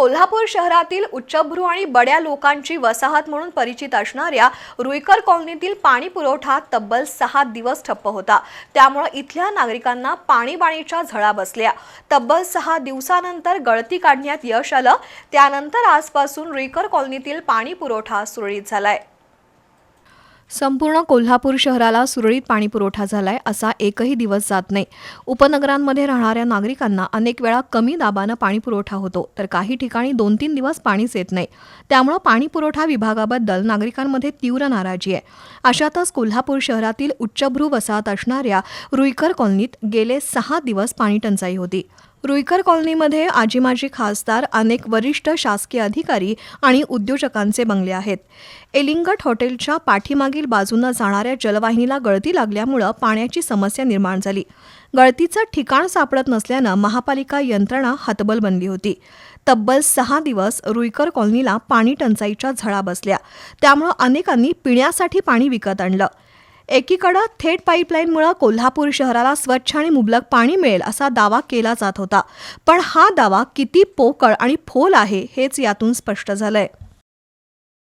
कोल्हापूर शहरातील उच्चभ्रू आणि बड्या लोकांची वसाहत म्हणून परिचित असणाऱ्या रुईकर कॉलनीतील पाणी पुरवठा तब्बल सहा दिवस ठप्प होता. त्यामुळे इथल्या नागरिकांना पाणीबाणीच्या झळा बसल्या. तब्बल सहा दिवसानंतर गळती काढण्यात यश आलं. त्यानंतर आजपासून रुईकर कॉलनीतील पाणी पुरवठा सुरळीत झालाय. संपूर्ण कोल्हापूर शहराला सुरळीत पाणी पुरवठा झालाय असा एकही दिवस जात नाही. उपनगरांमध्ये राहणाऱ्या नागरिकांना अनेक वेळा कमी दाबानं पाणी पुरवठा होतो तर काही ठिकाणी दोन तीन दिवस पाणीच येत नाही. त्यामुळं पाणी पुरवठा विभागाबद्दल नागरिकांमध्ये तीव्र नाराजी आहे. अशातच कोल्हापूर शहरातील उच्चभ्रू वसाहत असणाऱ्या रुईकर कॉलनीत गेले सहा दिवस पाणी टंचाई होती. रुईकर कॉलनीमध्ये आजी माजी खासदार अनेक वरिष्ठ शासकीय अधिकारी आणि उद्योजकांचे बंगले आहेत. एलिंगट हॉटेलच्या पाठीमागील बाजूनं जाणाऱ्या जलवाहिनीला गळती लागल्यामुळं पाण्याची समस्या निर्माण झाली. गळतीचं ठिकाण सापडत नसल्यानं महापालिका यंत्रणा हतबल बनली होती. तब्बल सहा दिवस रुईकर कॉलनीला पाणी टंचाईच्या झळा बसल्या. त्यामुळं अनेकांनी पिण्यासाठी पाणी विकत आणलं. एकीकडं थेट पाईपलाईनमुळे कोल्हापूर शहराला स्वच्छ आणि मुबलक पाणी मिळेल असा दावा केला जात होता. पण हा दावा किती पोकळ आणि फोल आहे हेच यातून स्पष्ट झालंय.